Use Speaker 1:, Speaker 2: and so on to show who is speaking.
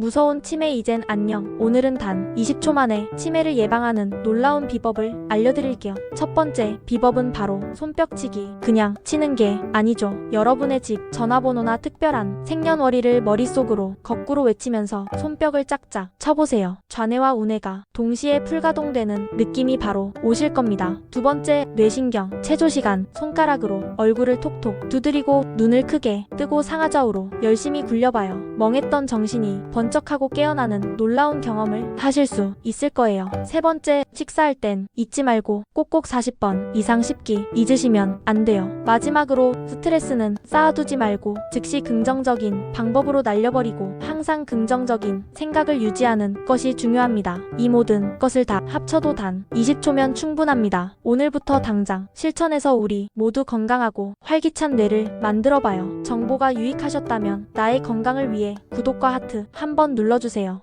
Speaker 1: 무서운 치매 이젠 안녕. 오늘은 단 20초 만에 치매를 예방하는 놀라운 비법을 알려드릴게요. 첫 번째 비법은 바로 손뼉치기. 그냥 치는 게 아니죠. 여러분의 집 전화번호나 특별한 생년월일을 머릿속으로 거꾸로 외치면서 손뼉을 짝짝 쳐보세요. 좌뇌와 우뇌가 동시에 풀가동되는 느낌이 바로 오실 겁니다. 두 번째 뇌신경 체조 시간 손가락으로 얼굴을 톡톡 두드리고 눈을 크게 뜨고 상하좌우로 열심히 굴려봐요. 멍했던 정신이 번 쩍하고 깨어나는 놀라운 경험을 하실 수 있을 거예요. 세 번째 식사할 땐 잊지 말고 꼭꼭 40번 이상 씹기 잊으시면 안 돼요. 마지막으로 스트레스는 쌓아두지 말고 즉시 긍정적인 방법으로 날려버리고 항상 긍정적인 생각을 유지하는 것이 중요합니다. 이 모든 것을 다 합쳐도 단 20초면 충분합니다. 오늘부터 당장 실천해서 우리 모두 건강하고 활기찬 뇌를 만들어봐요. 정보가 유익하셨다면 나의 건강을 위해 구독과 하트 한번 눌러주세요.